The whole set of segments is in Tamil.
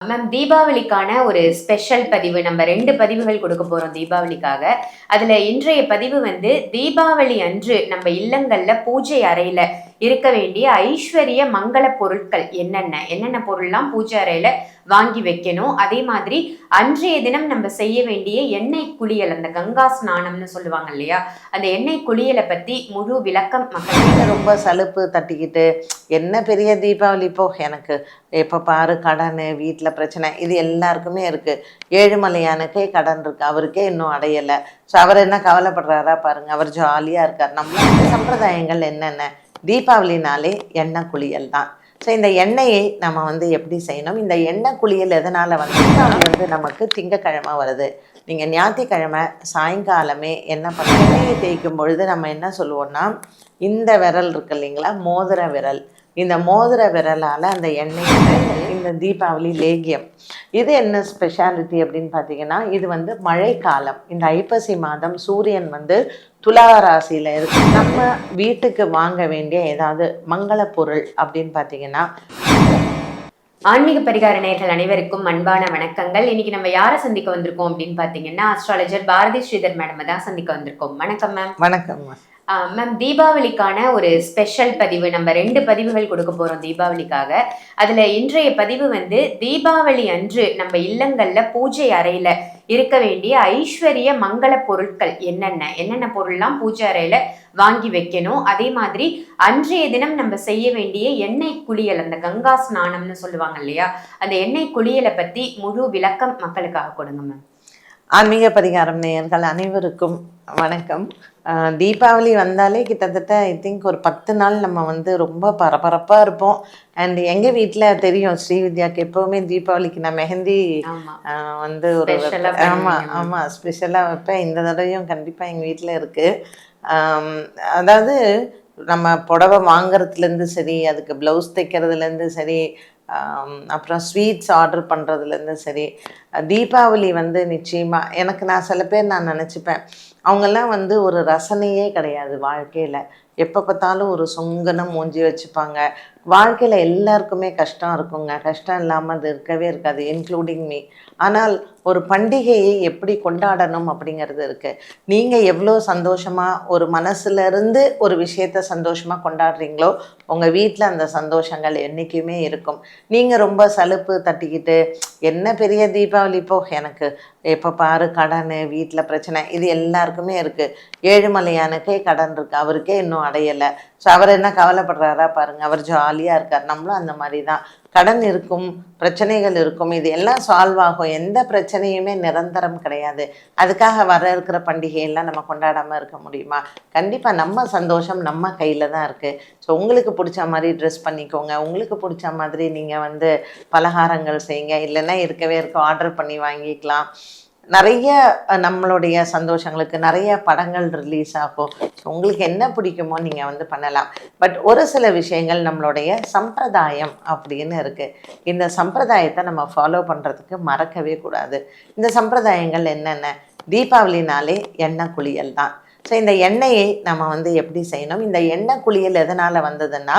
மேம் தீபாவளிக்கான ஒரு ஸ்பெஷல் பதிவு நம்ம ரெண்டு பதிவுகள் கொடுக்க போறோம் தீபாவளிக்காக. அதுல இன்றைய பதிவு வந்து தீபாவளி அன்று நம்ம இல்லங்கள்ல பூஜை அறையில இருக்க வேண்டிய ஐஸ்வர்ய மங்கள பொருட்கள் என்னென்ன? என்னென்ன பொருள்லாம் பூஜை அறையில வாங்கி வைக்கணும்? அதே மாதிரி அன்றைய தினம் நம்ம செய்ய வேண்டிய எண்ணெய் குளியல் அந்த கங்கா ஸ்நானம்னு சொல்லுவாங்க இல்லையா? அந்த எண்ணெய் குளியலை பத்தி முழு விளக்கம் மக்கள் ரொம்ப சலுப்பு தட்டிக்கிட்டு என்ன பெரிய தீபாவளி போ எனக்கு எப்போ பாரு கடன் வீட்டில் பிரச்சனை. இது எல்லாருக்குமே இருக்குது ஏழுமலையானுக்கே கடன் இருக்கு. அவருக்கே இன்னும் அடையலை. ஸோ அவர் என்ன கவலைப்படுறாரா பாருங்க. அவர் ஜாலியாக இருக்கார். நம்ம சம்பிரதாயங்கள் என்னென்ன? தீபாவளினாலே எண்ணெய் குளியல் தான். ஸோ இந்த எண்ணெயை நம்ம வந்து எப்படி செய்யணும்? இந்த எண்ணெய் குளியல் எதனால் வந்து அது வந்து நமக்கு திங்கக்கிழமை வருது? நீங்கள் ஞாயிற்றுக்கிழமை சாயங்காலமே என்ன பண்ண எண்ணெயை தேய்க்கும் பொழுது நம்ம என்ன சொல்லுவோம்னா இந்த விரல் இருக்கு இல்லைங்களா? மோதிர விரல். இந்த மோதிர விரலால் அந்த எண்ணெயை இந்த தீபாவளி லேகியம். இது என்ன ஸ்பெஷாலிட்டி அப்படின்னு பார்த்தீங்கன்னா இது வந்து மழைக்காலம். இந்த ஐப்பசி மாதம் சூரியன் வந்து துலா ராசியில் இருக்கு. நம்ம வீட்டுக்கு வாங்க வேண்டிய ஏதாவது மங்கள பொருள் அப்படின்னு பார்த்தீங்கன்னா ஆன்மீக பரிகார நேயர்கள் அனைவருக்கும் அன்பான வணக்கங்கள். இன்னைக்கு நம்ம யாரை சந்திக்க வந்திருக்கோம் அப்படின்னு பாத்தீங்கன்னா அஸ்ட்ராலஜர் பாரதி ஸ்ரீதர் மேடம் தான் சந்திக்க வந்திருக்கோம். வணக்கம் மேம் வணக்கம் மேம் தீபாவளிக்கான ஒரு ஸ்பெஷல் பதிவு. நம்ம ரெண்டு பதிவுகள் கொடுக்க போகிறோம் தீபாவளிக்காக. அதில் இன்றைய பதிவு வந்து தீபாவளி அன்று நம்ம இல்லங்களில் பூஜை அறையில் இருக்க வேண்டிய ஐஸ்வர்ய மங்கள பொருட்கள் என்னென்ன? என்னென்ன பொருள்லாம் பூஜை அறையில் வாங்கி வைக்கணும்? அதே மாதிரி அன்றைய தினம் நம்ம செய்ய வேண்டிய எண்ணெய் குளியல் அந்த கங்கா ஸ்நானம்னு சொல்லுவாங்க இல்லையா? அந்த எண்ணெய் குளியலை பற்றி முழு விளக்கம் மக்களுக்காக கொடுங்க மேம் ஆன்மீக பரிகாரம் நேயர்கள் அனைவருக்கும் வணக்கம். தீபாவளி வந்தாலே கிட்டத்தட்ட ஐ திங்க் ஒரு பத்து நாள் நம்ம வந்து ரொம்ப பரபரப்பாக இருப்போம். அண்ட் எங்கள் வீட்டில் தெரியும் ஸ்ரீவித்யாவுக்கு எப்போவுமே தீபாவளிக்கு நான் மெஹந்தி வந்து ஒரு ஆமாம். ஆமாம் ஸ்பெஷலாக வைப்பேன். இந்த தடவையும் கண்டிப்பாக எங்கள் வீட்டில் இருக்குது அதாவது நம்ம புடவை வாங்குறதுலேருந்து சரி அதுக்கு ப்ளவுஸ் தைக்கிறதுலேருந்து சரி அப்புறம் ஸ்வீட்ஸ் ஆர்டர் பண்ணுறதுலேருந்து சரி தீபாவளி வந்து நிச்சயமாக எனக்கு நான் சில பேர் நான் நினச்சிப்பேன் அவங்கெல்லாம் வந்து ஒரு ரசனையே கிடையாது வாழ்க்கையில். எப்போ பார்த்தாலும் ஒரு சொங்கனம் மூஞ்சி வச்சுப்பாங்க வாழ்க்கையில் எல்லாருக்குமே கஷ்டம் இருக்குங்க. கஷ்டம் இல்லாமல் அது இருக்கவே இருக்காது இன்க்ளூடிங் மீ ஆனால் ஒரு பண்டிகையை எப்படி கொண்டாடணும் அப்படிங்கிறது இருக்குது நீங்கள் எவ்வளோ சந்தோஷமாக ஒரு மனசுலேருந்து ஒரு விஷயத்த சந்தோஷமாக கொண்டாடுறீங்களோ உங்கள் வீட்டில் அந்த சந்தோஷங்கள் என்றைக்குமே இருக்கும். நீங்கள் ரொம்ப சலுப்பு தட்டிக்கிட்டு என்ன பெரிய தீபாவளி போ எனக்கு எப்போ பாரு கடன் வீட்டில் பிரச்சனை. இது எல்லாருக்குமே இருக்குது ஏழுமலையானுக்கே கடன் இருக்குது அவருக்கே இன்னும் அடையலை. ஸோ அவர் என்ன கவலைப்படுறாரா பாருங்க. அவர் ஜாலியாக இருக்கார். நம்மளும் அந்த மாதிரி தான் கடன் இருக்கும் பிரச்சனைகள் இருக்கும். இது எல்லாம் சால்வ் ஆகும். எந்த பிரச்சனையுமே நிரந்தரம் கிடையாது. அதுக்காக வர இருக்கிற பண்டிகையெல்லாம் நம்ம கொண்டாடாமல் இருக்க முடியுமா? கண்டிப்பாக நம்ம சந்தோஷம் நம்ம கையில் தான் இருக்குது ஸோ உங்களுக்கு பிடிச்ச மாதிரி ட்ரெஸ் பண்ணிக்கோங்க. உங்களுக்கு பிடிச்ச மாதிரி நீங்கள் வந்து பலகாரங்கள் செய்யுங்க. இல்லைன்னா இருக்கவே இருக்க ஆர்டர் பண்ணி வாங்கிக்கலாம். நிறைய நம்மளுடைய சந்தோஷங்களுக்கு நிறைய படங்கள் ரிலீஸ் ஆகும். உங்களுக்கு என்ன பிடிக்குமோ நீங்கள் வந்து பண்ணலாம். பட் ஒரு சில விஷயங்கள் நம்மளுடைய சம்பிரதாயம் அப்படின்னு இருக்குது இந்த சம்பிரதாயத்தை நம்ம ஃபாலோ பண்ணுறதுக்கு மறக்கவே கூடாது. இந்த சம்பிரதாயங்கள் என்னென்ன? தீபாவளினாலே எண்ணெய் குளியல் தான். ஸோ இந்த எண்ணெயை நம்ம வந்து எப்படி செய்யணும்? இந்த எண்ணெய் குளியல் எதனால் வந்ததுன்னா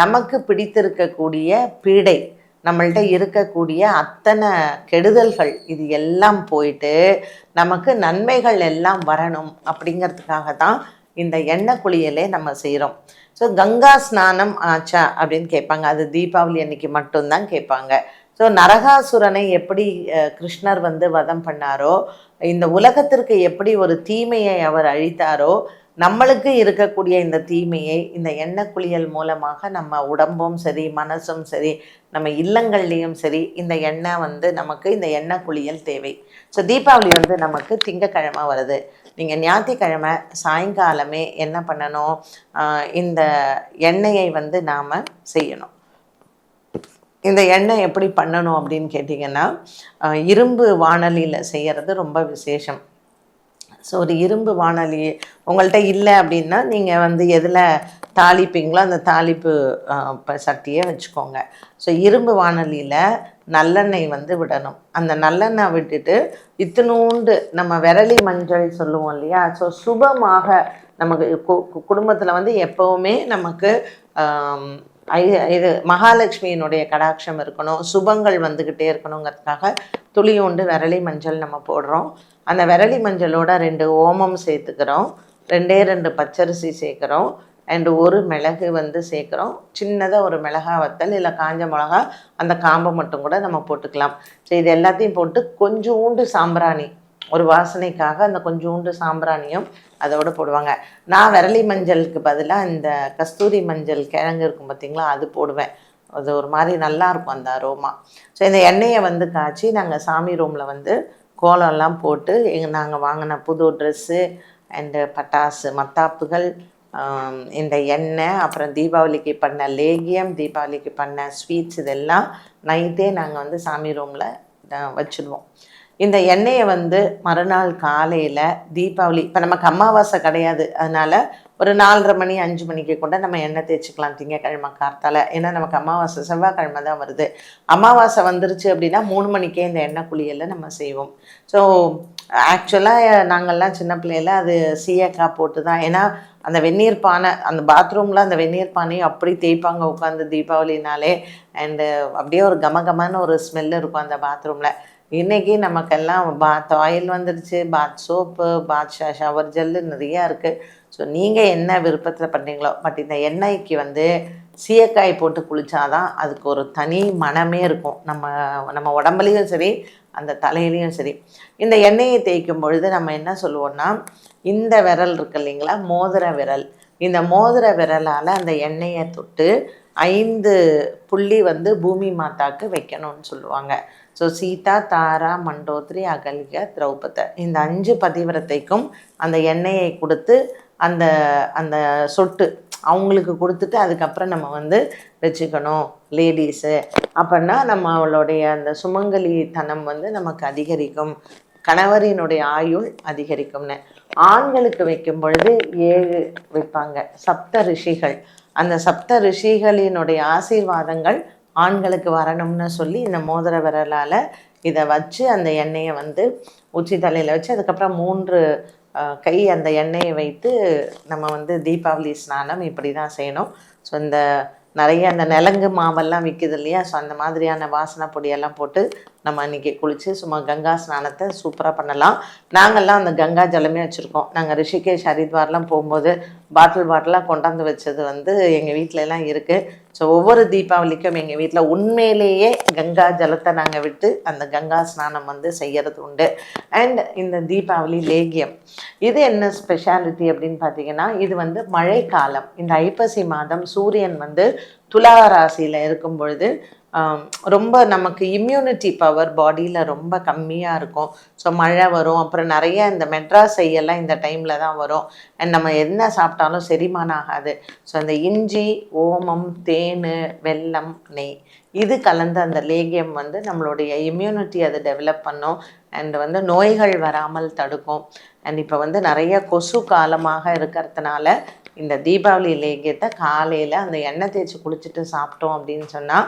நமக்கு பிடித்திருக்கக்கூடிய பீடை. நம்மள்கிட்ட இருக்கக்கூடிய அத்தனை கெடுதல்கள் இது எல்லாம் போயிட்டு நமக்கு நன்மைகள் எல்லாம் வரணும் அப்படிங்கிறதுக்காக தான் இந்த எண்ணெய் குளியலே நம்ம செய்கிறோம் ஸோ கங்கா ஸ்நானம் ஆச்சா அப்படின்னு கேட்பாங்க. அது தீபாவளி அன்னைக்கு மட்டும்தான் கேட்பாங்க. ஸோ நரகாசுரனை எப்படி கிருஷ்ணர் வந்து வதம் பண்ணாரோ இந்த உலகத்திற்கு எப்படி ஒரு தீமையை அவர் அழித்தாரோ நம்மளுக்கு இருக்கக்கூடிய இந்த தீமையை இந்த எண்ணெய் குளியல் மூலமாக நம்ம உடம்பும் சரி மனசும் சரி நம்ம இல்லங்கள்லேயும் சரி இந்த எண்ணெய் வந்து நமக்கு இந்த எண்ணெய் குளியல் தேவை. ஸோ தீபாவளி வந்து நமக்கு திங்கக்கிழமை வருது. நீங்கள் ஞாயிற்றுக்கிழமை சாயங்காலமே என்ன பண்ணணும்? இந்த எண்ணெயை வந்து நாம் செய்யணும். இந்த எண்ணெய் எப்படி பண்ணணும் அப்படின்னு கேட்டிங்கன்னா இரும்பு வானலியில் செய்கிறது ரொம்ப விசேஷம். ஸோ ஒரு இரும்பு வாணலி உங்கள்கிட்ட இல்லை அப்படின்னா நீங்கள் வந்து எதில் தாளிப்பீங்களோ அந்த தாளிப்பு ஆஹ், சட்டியை வச்சுக்கோங்க. ஸோ இரும்பு வாணலியில் நல்லெண்ணெய் வந்து விடணும். அந்த நல்லெண்ணெய் விட்டுட்டு இத்தினூண்டு நம்ம விரலி மஞ்சள் சொல்லுவோம் இல்லையா? ஸோ சுபமாக நமக்கு குடும்பத்தில் வந்து எப்போவுமே நமக்கு இது மகாலட்சுமியினுடைய கடாட்சம் இருக்கணும் சுபங்கள் வந்துக்கிட்டே இருக்கணுங்கிறதுக்காக துளி உண்டு விரலி மஞ்சள் நம்ம போடுறோம். அந்த விரலி மஞ்சளோட ரெண்டு ஓமம் சேர்த்துக்கிறோம் ரெண்டே ரெண்டு பச்சரிசி சேர்க்குறோம் அண்டு ஒரு மிளகு வந்து சேர்க்குறோம். சின்னதாக ஒரு மிளகா வத்தல் இல்லை காஞ்ச மிளகா அந்த காம்பை மட்டும் கூட நம்ம போட்டுக்கலாம். ஸோ இது எல்லாத்தையும் போட்டு கொஞ்சோண்டு சாம்பிராணி ஒரு வாசனைக்காக அந்த கொஞ்சோண்டு சாம்பிராணியும் அதோட போடுவாங்க. நான் விரலி மஞ்சளுக்கு பதிலாக இந்த கஸ்தூரி மஞ்சள் கிழங்கு இருக்கும் பார்த்தீங்களா அது போடுவேன். அது ஒரு மாதிரி நல்லா இருக்கும் அந்த அரோமா. ஸோ இந்த எண்ணெயை வந்து காய்ச்சி நாங்கள் சாமி ரூமில் வந்து கோலம்லாம் போட்டு எங்கள் நாங்கள் வாங்கின புது ட்ரெஸ்ஸு அண்டு பட்டாசு மத்தாப்புகள் இந்த எண்ணெய் அப்புறம் தீபாவளிக்கு பண்ண லேகியம் தீபாவளிக்கு பண்ண ஸ்வீட்ஸ் இதெல்லாம் நைட்டே நாங்கள் வந்து சாமி ரூமில் வச்சுடுவோம் இந்த எண்ணெயை வந்து மறுநாள் காலையில் தீபாவளி இப்போ நமக்கு அமாவாசை கிடையாது. அதனால் ஒரு நாலரை மணி அஞ்சு மணிக்கு கூட நம்ம எண்ணெய் தேய்ச்சிக்கலாம். திங்கக்கிழமை கார்த்தால. ஏன்னா நமக்கு அமாவாசை செவ்வாய்க்கிழமை தான் வருது. அமாவாசை வந்துருச்சு அப்படின்னா மூணு மணிக்கே இந்த எண்ணெய் குளியலில் நம்ம செய்வோம். ஸோ ஆக்சுவலாக நாங்கள்லாம் சின்ன பிள்ளையில அது சீயக்காய் போட்டு தான். ஏன்னா அந்த வெந்நீர் பானை அந்த பாத்ரூமில் அந்த வெந்நீர் பானையும் அப்படி தேய்ப்பாங்க உட்காந்து தீபாவளினாலே. அண்டு அப்படியே ஒரு கமகமான ஒரு ஸ்மெல் இருக்கும் அந்த பாத்ரூமில் இன்னைக்கு நமக்கெல்லாம் பாத் ஆயில் வந்துருச்சு bath soap bath shower gel நிறையா இருக்குது ஸோ நீங்கள் என்ன விருப்பத்தில் பண்ணுறீங்களோ பட் இந்த எண்ணெய்க்கு வந்து சீயக்காய் போட்டு குளித்தாதான் அதுக்கு ஒரு தனி மனமே இருக்கும். நம்ம நம்ம உடம்புலையும் சரி அந்த தலையிலையும் சரி. இந்த எண்ணெயை தேய்க்கும் பொழுது நம்ம என்ன சொல்லுவோம்னா இந்த விரல் இருக்கு இல்லைங்களா மோதிர விரல். இந்த மோதிர விரலால் அந்த எண்ணெயை தொட்டு ஐந்து புள்ளி வந்து பூமி மாதாக்கு வைக்கணும்னு சொல்லுவாங்க. ஸோ சீதா தாரா மண்டோத்ரி அகல்ய திரௌபத இந்த அஞ்சு பதிவிரத்தைக்கும் அந்த எண்ணெயை கொடுத்து அந்த அந்த சொட்டு அவங்களுக்கு கொடுத்துட்டு அதுக்கப்புறம் நம்ம வந்து வச்சுக்கணும் லேடிஸு அப்படின்னா நம்ம அவளுடைய அந்த சுமங்கலித்தனம் வந்து நமக்கு அதிகரிக்கும். கணவரினுடைய ஆயுள் அதிகரிக்கும்னு. ஆண்களுக்கு வைக்கும் பொழுது ஏழு வைப்பாங்க. சப்த ரிஷிகள். அந்த சப்த ரிஷிகளினுடைய ஆசீர்வாதங்கள் ஆண்களுக்கு வரணும்னு சொல்லி இந்த மோதிர விரலால் இதை வச்சு அந்த எண்ணெயை வந்து உச்சி தலையில் வச்சு அதுக்கப்புறம் மூன்று கை அந்த எண்ணெயை வைத்து நம்ம வந்து தீபாவளி ஸ்நானம் இப்படி தான் செய்யணும். ஸோ இந்த நிறைய அந்த நிலங்கு மாவெல்லாம் விற்கிது இல்லையா? ஸோ அந்த மாதிரியான வாசனை பொடியெல்லாம் போட்டு நம்ம அன்றைக்கி குளித்து சும்மா கங்கா ஸ்நானத்தை சூப்பராக பண்ணலாம். நாங்கள்லாம் அந்த கங்கா ஜலமே வச்சுருக்கோம். நாங்கள் ரிஷிகேஷ் ஹரித்வார்லாம் போகும்போது பாட்டில் பாட்டிலாக கொண்டாந்து வச்சது வந்து எங்கள் வீட்டிலலாம் இருக்குது ஸோ ஒவ்வொரு தீபாவளிக்கும் எங்கள் வீட்டில் உண்மையிலேயே கங்கா ஜலத்தை நாங்கள் விட்டு அந்த கங்கா ஸ்நானம் வந்து செய்கிறது உண்டு. அண்ட் இந்த தீபாவளி லேகியம் இது என்ன ஸ்பெஷாலிட்டி அப்படின்னு பார்த்தீங்கன்னா இது வந்து மழைக்காலம். இந்த ஐப்பசி மாதம் சூரியன் வந்து துலா ராசியில் இருக்கும் பொழுது ரொம்ப நமக்கு இம்யூனிட்டி பவர் பாடியில் ரொம்ப கம்மியாக இருக்கும். ஸோ மழை வரும் அப்புறம் நிறைய இந்த மெட்ராஸ் செய்யெல்லாம் இந்த டைமில் தான் வரும். அண்ட் நம்ம என்ன சாப்பிட்டாலும் செரிமானம் ஆகாது. ஸோ அந்த இஞ்சி ஓமம் தேன் வெல்லம் நெய் இது கலந்த அந்த லேகியம் வந்து நம்மளுடைய இம்யூனிட்டி அதை டெவலப் பண்ணும். அண்ட் வந்து நோய்கள் வராமல் தடுக்கும். அண்ட் இப்போ வந்து நிறைய கொசு காலமாக இருக்கிறதுனால இந்த தீபாவளி லேகியத்தை காலையில் அந்த எண்ணெய் தேய்ச்சி குளிச்சுட்டு சாப்பிட்டோம் அப்படின்னு சொன்னால்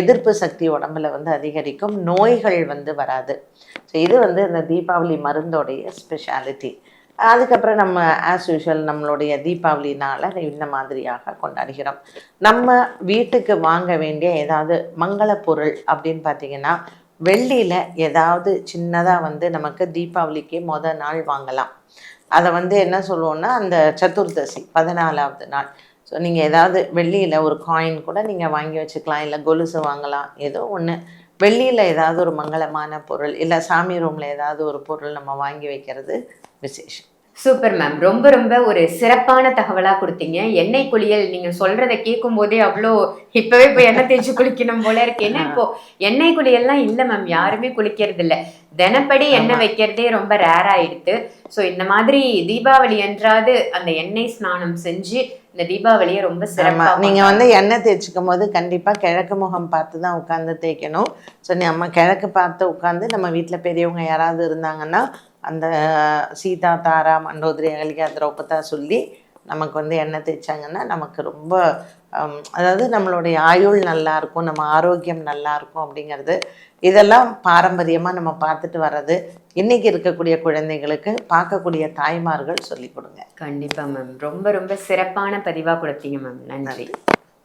எதிர்ப்பு சக்தி உடம்புல வந்து அதிகரிக்கும் நோய்கள் வந்து வராது. ஸோ இது வந்து இந்த தீபாவளி மருந்தோடைய ஸ்பெஷாலிட்டி அதுக்கப்புறம் நம்ம ஆஸ் யூஷுவல் நம்மளுடைய தீபாவளி நாளை இந்த மாதிரியாக கொண்டாடுகிறோம். நம்ம வீட்டுக்கு வாங்க வேண்டிய ஏதாவது மங்கள பொருள் அப்படின்னு பார்த்தீங்கன்னா வெள்ளியில் ஏதாவது சின்னதாக வந்து நமக்கு தீபாவளிக்கு மொதல் நாள் வாங்கலாம். அதை வந்து என்ன சொல்லுவோன்னா அந்த சதுர்தசி பதினாலாவது நாள். ஸோ நீங்கள் ஏதாவது வெள்ளியில் ஒரு காயின் கூட நீங்கள் வாங்கி வச்சுக்கலாம் இல்லை கொலுசு வாங்கலாம் ஏதோ ஒன்று வெள்ளியில் ஏதாவது ஒரு மங்களமான பொருள் இல்லை சாமி ரூமில் ஏதாவது ஒரு பொருள் நம்ம வாங்கி வைக்கிறது விசேஷம். சூப்பர் மேம் ரொம்ப ரொம்ப ஒரு சிறப்பான தகவலா கொடுத்தீங்க. எண்ணெய் குளியல் நீங்க சொல்றத கேட்கும் போதே அவ்வளோ இப்பவே போய் எண்ணெய் தேய்ச்சி குளிக்கணும் போல இருக்கு. ஏன்னா இப்போ எண்ணெய் குளியல்லாம் இல்ல மேம் யாருமே குளிக்கிறது இல்ல தினப்படி எண்ணெய் வைக்கிறதே ரொம்ப ரேர் ஆயிடுத்து. ஸோ இந்த மாதிரி தீபாவளி அன்றாது அந்த எண்ணெய் ஸ்நானம் செஞ்சு இந்த தீபாவளியை ரொம்ப ஆமா. சிறப்பா நீங்க வந்து எண்ணெய் தேய்ச்சிக்கும் போது கண்டிப்பா கிழக்கு முகம் பார்த்து தான் உட்காந்து தேய்க்கணும். ஸோ நம்ம கிழக்கு பார்த்து உட்காந்து நம்ம வீட்டில் பெரியவங்க யாராவது இருந்தாங்கன்னா அந்த சீதா தாரா மண்டோதரி அகலிகா திரௌபதா சொல்லி நமக்கு வந்து எண்ணெய் தேய்ச்சாங்கன்னா நமக்கு ரொம்ப அதாவது நம்மளுடைய ஆயுள் நல்லா இருக்கும் நம்ம ஆரோக்கியம் நல்லா இருக்கும் அப்படிங்கிறது. இதெல்லாம் பாரம்பரியமாக நம்ம பார்த்துட்டு வர்றது இன்னைக்கு இருக்கக்கூடிய குழந்தைகளுக்கு பார்க்கக்கூடிய தாய்மார்கள் சொல்லி கொடுங்க. கண்டிப்பா மேம் ரொம்ப ரொம்ப சிறப்பான பதிவா கொடுத்தீங்க மேம் நன்றி.